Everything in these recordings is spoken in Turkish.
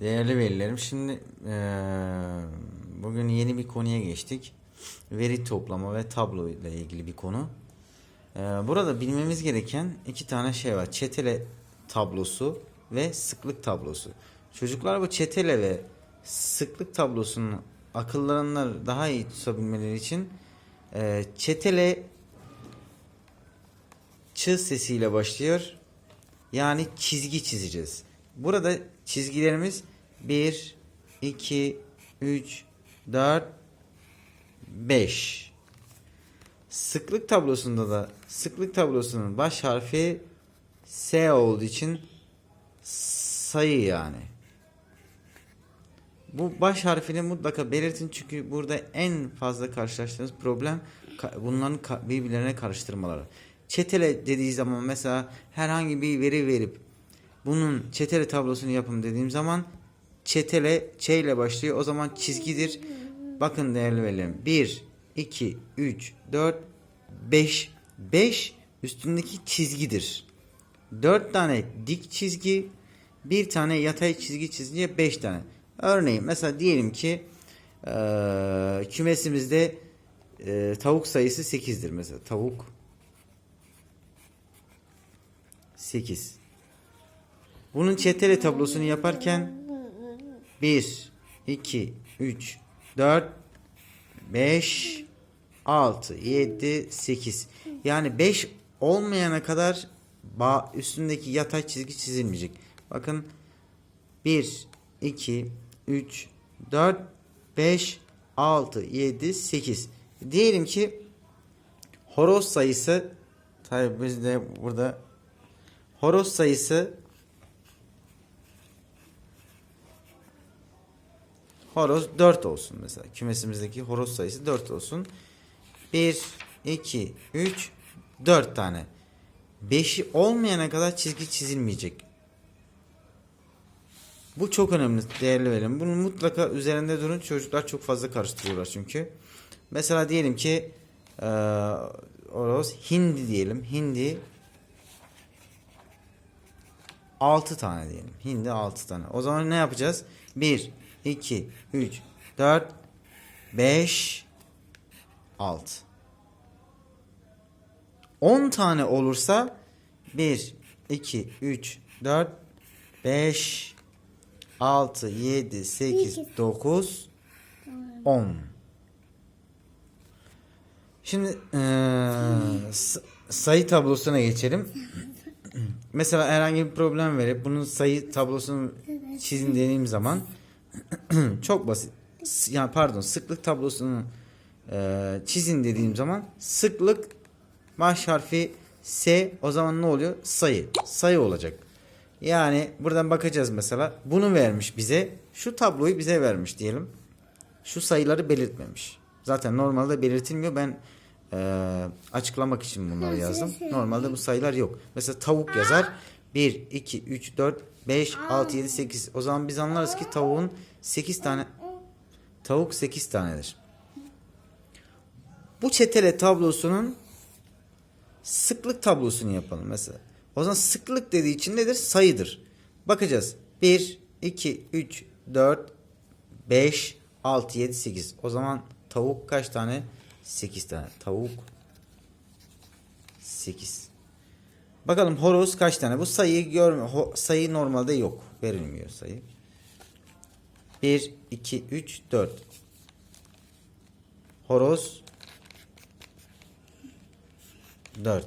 Değerli velilerim, şimdi eee, bugün yeni bir konuya geçtik. Veri toplama ve tablo ile ilgili bir konu. Eee, burada bilmemiz gereken iki tane şey var. Çetele tablosu ve sıklık tablosu. Çocuklar bu çetele ve sıklık tablosunu akıllarında daha iyi tutabilmeleri için eee, çetele çı sesiyle başlıyor. Yani çizgi çizeceğiz. Burada çizgilerimiz 1, 2, 3, 4, 5. Sıklık tablosunda da sıklık tablosunun baş harfi S olduğu için sayı yani. Bu baş harfini mutlaka belirtin çünkü burada en fazla karşılaştığımız problem bunların birbirlerine karıştırmaları. Çetele dediği zaman mesela herhangi bir veri verip bunun çetele tablosunu yapın dediğim zaman çetele Ç ile başlıyor. O zaman çizgidir. Bakın değerli verilerim. 1, 2, 3, 4, 5. 5 üstündeki çizgidir. 4 tane dik çizgi, bir tane yatay çizgi çizince 5 tane. Örneğin mesela diyelim ki eee, kümesimizde eee, tavuk sayısı 8'dir mesela. Tavuk 8. Bunun çetele tablosunu yaparken 1, 2, 3, 4, 5, 6, 7, 8. Yani 5 olmayana kadar üstündeki yatay çizgi çizilmeyecek. Bakın 1, 2, 3, 4, 5, 6, 7, 8. Diyelim ki horoz sayısı tabi biz de burada horoz sayısı horoz 4 olsun mesela. Kümesimizdeki horoz sayısı 4 olsun. 1, 2, 3, 4 tane. 5'i olmayana kadar çizgi çizilmeyecek. Bu çok önemli değerli verim. Bunu mutlaka üzerinde durun. Çocuklar çok fazla karıştırıyorlar çünkü. Mesela diyelim ki eee horoz hindi diyelim. Hindi 6 tane diyelim. Hindi 6 tane. O zaman ne yapacağız? 1, 2, 3, 4, 5, 6. 10 tane olursa 1, 2, 3, 4, 5, 6, 7, 8, 9, 10. Şimdi eee, s- sayı tablosuna geçelim. Mesela herhangi bir problem verip bunun sayı tablosunu çizin dediğim zaman çok basit. Yani pardon sıklık tablosunu eee, çizin dediğim zaman sıklık baş harfi S o zaman ne oluyor? Sayı. Sayı olacak. Yani buradan bakacağız mesela. Bunu vermiş bize. Şu tabloyu bize vermiş diyelim. Şu sayıları belirtmemiş. Zaten normalde belirtilmiyor. Ben eee, açıklamak için bunları yazdım. Normalde bu sayılar yok. Mesela tavuk yazar. 1, 2, 3, 4, 5, 6, 7, 8. O zaman biz anlarız ki tavuğun 8 tane tavuk 8 tanedir. Bu çetele tablosunun sıklık tablosunu yapalım mesela. O zaman sıklık dediği için nedir? Sayıdır. Bakacağız. 1, 2, 3, 4, 5, 6, 7, 8. O zaman tavuk kaç tane? 8 tane. Tavuk 8. Bakalım horoz kaç tane? Bu sayıyı görme. sayı normalde yok. Verilmiyor sayı. 1, 2, 3, 4. Horoz 4.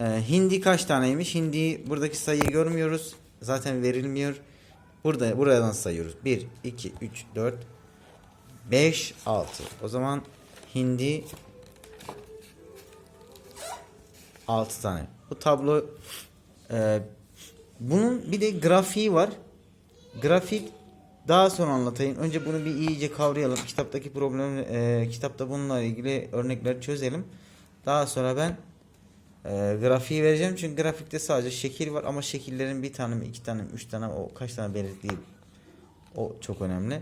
Ee, hindi kaç taneymiş? Hindi buradaki sayıyı görmüyoruz. Zaten verilmiyor. Burada buradan sayıyoruz. 1 2 3 4 5 6. O zaman hindi 6 tane. Bu tablo e, bunun bir de grafiği var. Grafik daha sonra anlatayım. Önce bunu bir iyice kavrayalım. Kitaptaki problemi e, kitapta bununla ilgili örnekleri çözelim. Daha sonra ben e, grafiği vereceğim. Çünkü grafikte sadece şekil var ama şekillerin bir tane iki tane üç tane o kaç tane belirttiği o çok önemli.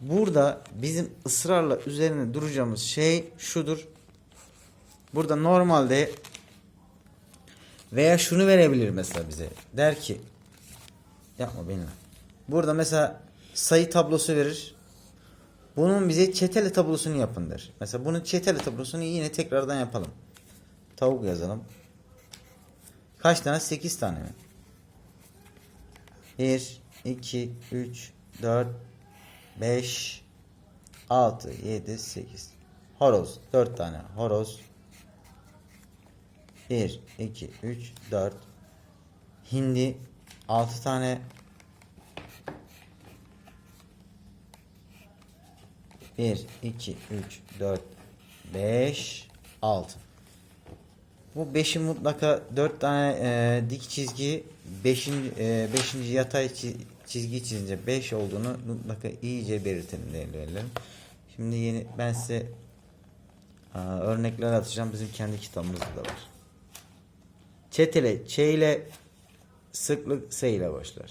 Burada bizim ısrarla üzerine duracağımız şey şudur. Burada normalde veya şunu verebilir mesela bize. Der ki yapma benimle. burada mesela sayı tablosu verir. Bunun bize çetele tablosunu yapın der. Mesela bunun çetele tablosunu yine tekrardan yapalım. Tavuk yazalım. Kaç tane? 8 tane mi? 1, 2, 3, 4, 5, 6, 7, 8. Horoz. 4 tane horoz. 1, 2, 3, 4. Hindi. 6 tane. 1, 2, 3, 4, 5, 6. Bu 5'in mutlaka 4 tane e, dik çizgi 5. 5. yatay çi- çizgi çizince 5 olduğunu mutlaka iyice belirtelim değerlerim. Şimdi yeni ben size aa, örnekler atacağım. Bizim kendi kitabımızda da var. Çetele, Ç ile sıklık S başlar.